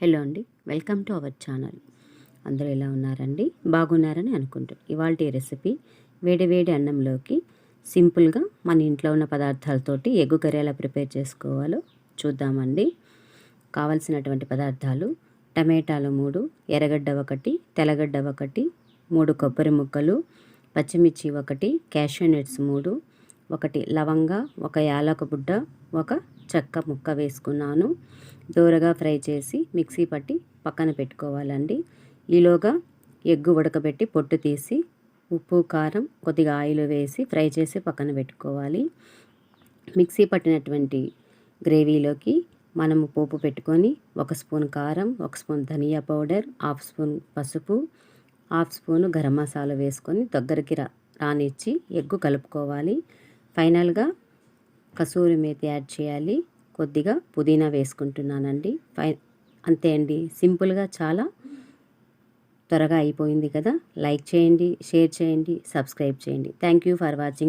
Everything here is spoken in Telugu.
హలో అండి వెల్కమ్ టు అవర్ ఛానల్. అందరూ ఎలా ఉన్నారండి? బాగున్నారని అనుకుంటారు ఇవాళ రెసిపీ వేడి వేడి అన్నంలోకి సింపుల్గా మన ఇంట్లో ఉన్న పదార్థాలతోటి ఎగ్గు కర్రీ ఎలా ప్రిపేర్ చేసుకోవాలో చూద్దామండి. కావలసినటువంటి పదార్థాలు టమాటాలు మూడు ఎర్రగడ్డ ఒకటి తెల్లగడ్డ ఒకటి మూడు కొబ్బరి ముక్కలు పచ్చిమిర్చి ఒకటి క్యాషూ నట్స్ మూడు ఒకటి లవంగ ఒక యాలక బుడ్డ ఒక చెక్క ముక్క వేసుకున్నాను. దూరగా ఫ్రై చేసి మిక్సీ పట్టి పక్కన పెట్టుకోవాలండి. ఈలోగా ఎగ్గు ఉడకబెట్టి పొట్టు తీసి ఉప్పు కారం కొద్దిగా ఆయిల్ వేసి ఫ్రై చేసి పక్కన పెట్టుకోవాలి. మిక్సీ పట్టినటువంటి గ్రేవీలోకి మనము పోపు పెట్టుకొని ఒక స్పూన్ కారం ఒక స్పూన్ ధనియా పౌడర్ హాఫ్ స్పూన్ పసుపు హాఫ్ స్పూన్ గరం మసాలా వేసుకొని దగ్గరికి రా రానిచ్చి ఎగ్గు కలుపుకోవాలి. ఫైనల్గా కసూరి మేతి యాడ్ చేయాలి. కొద్దిగా పుదీనా వేసుకుంటున్నానండి. ఫై అంతే అండి. సింపుల్గా చాలా త్వరగా అయిపోయింది కదా. లైక్ చేయండి షేర్ చేయండి సబ్స్క్రైబ్ చేయండి. Thank you for watching.